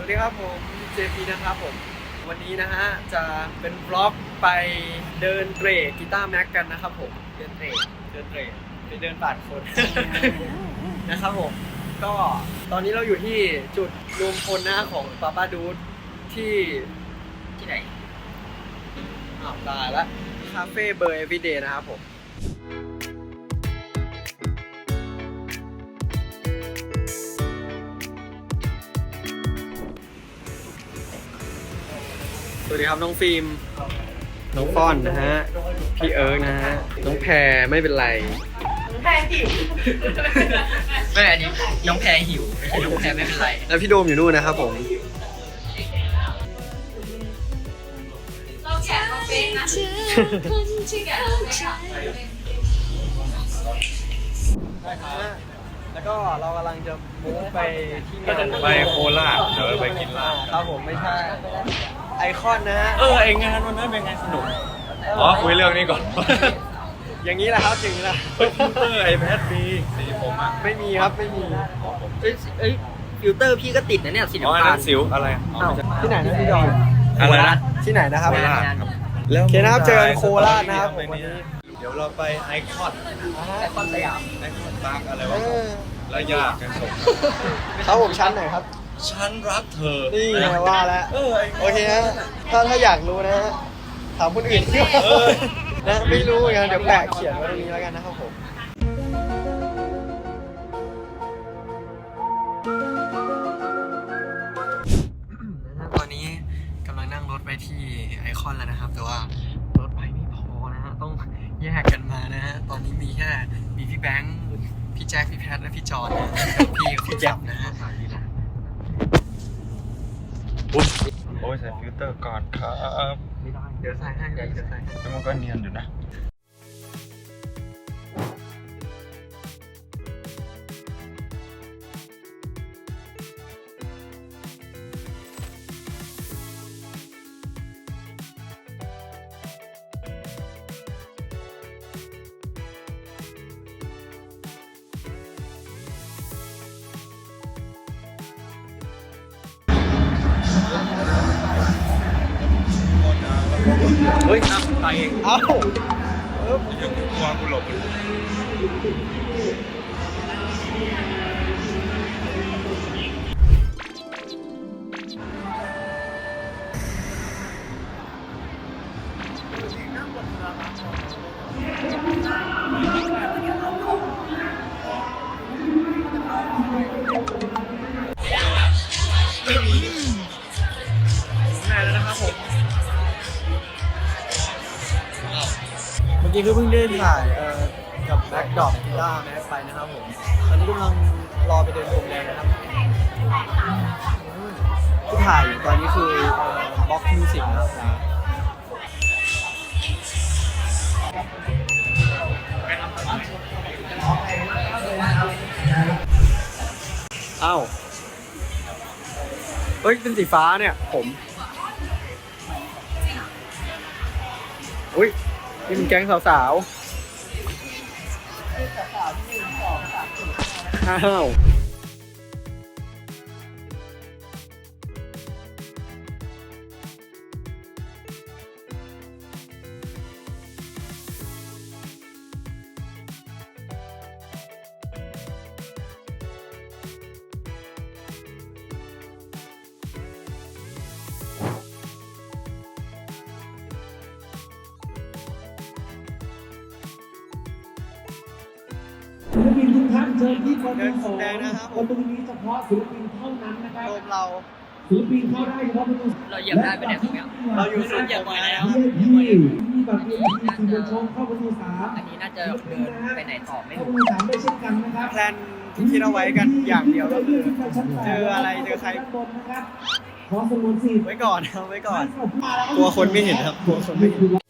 วัสดีครับผม JP นะครับผม วันนี้นะฮะจะเป็นบล็อกไปเดินเตรดกีตาร์แม็กกันนะครับผม เดินเตรดเดินเตรดไปเดินปาดคนนะครับผม ก็ตอนนี้เราอยู่ที่จุดรวมพลนะของปาป้าดูดที่ที่ไหนอ้าวตายละคาเฟ่เบอร์เอวีเดย์นะครับผม วัสดีครับน้องฟิล์ม น้องฟ้อนนะฮะ พี่เอิร์กนะฮะ น้องแพรไม่เป็นไรไม่อันนี้น้องแพรหิวไม่ใช่น้องแพรไม่เป็นไร แล้วพี่โดมอยู่นู่นนะครับผม เราแชร์เราเป็นนะที่แกเราเป็นอะแล้วก็เรากำลังจะมุ่งไปที่งานไปโคราชเดี๋ยวไปกินลาบ ครับผมไม่ใช่ ไอคอนนะฮะ เออไองานวันนั้นเป็นไงสนุกอ๋อคุยเรื่องนี้ก่อนอย่างนี้แหละครับอย่างนี้แหละคอมพิวเตอร์ไอแพดมีสีผมอะไม่มีครับไม่มีเอ้ยเอ้ยฟิลเตอร์พี่ก็ติดนะเนี่ยสีอ๋ออันน้ำตานั้ลนสิวอะไรอ๋ออ้าวไม่ใช่ ที่ไหนนะพี่ดอนอะไรนะ ที่ไหนนะครับ โคราชครับโอเคนะครับเจอกันโคราชนะครับผมวัวันนนี้นี้ เดี๋ยวเราไปไอคอนไอคอนสยามไอคอนปาร์คอะไรเอวะอแล้วยากกันส่งเขาผมชั้นไหนครับ ฉันรักเธอนี่ไงว่าแล้วเออไอ้โอเคฮะถ้าถ้าอยากรู้นะฮะถามคนอื่นดีกว่าเออนะไม่รู้เหมือนกันเดี๋ยวแปะเขียนไว้ตรงนี้แล้วกันนะครับผมนะฮะตอนนี้กำลังนั่งรถไปที่ไอคอนแล้วนะครับ แต่ว่ารถไปไม่พอนะฮะต้องแยกกันมานะฮะตอนนี้มีแค่มีพี่แบงค์พี่แจ็คพี่แพทและพี่จอนนะฮะกับพี่กับพี่จับนะฮะ อุ๊ย โอ้ยใส่ฟิลเตอร์ก่อนครับเดี๋ยวใส่ให้ เดี๋ยวใส่ให้แล้วมันก็เนียนอยู่นะ ฮ้ยไปเองเอ้าเออเดี๋ยวกูกลัวกูหลบ มื่อกี้ก็เพิ่งได้ถ่ายเอ่อกับแบ็คดรอปกีตาร์แม็กไปนะครับผมตอนนี้กำลังรอไปเดินพรมแดงนะครับที่ถ่ายอยู่ตอนนี้คือบล็อกมิวสิกนะครับเอ้าเฮ้ยเป็นสีฟ้าเนี่ย ผมอุ้ย นี่เป็นแก๊งสาวๆอ้าว ศิลปินทุกท่านเชิญที่ประตูเดินพรสอมงแดงนะครับผประมตูนี้เฉพาะศิลปินเท่านั้นนะครับโดมเราศิลปินเข้าได้เฉพาะประตูเราเหยียบได้ไปเนี่ยตรงเนี้ยเราอยู่สุดเหยียบไปแล้วที่มีบัตร VIP สื่อมวลชนเข้าประตูสามอันนี้น่าจะเดินไปไหนต่อไม่เข้ารู้ประตูสามได้เช่นกันนะครับแพลนที่คิดเอาไว้กันอย่างเดียวก็คือเจออะไรเจอใครด้านบนนะครับขอสมุนสิไว้ก่อนครับไว้ก่อนกลัวคนไม่เห็นครับกลัวคนไม่เห็น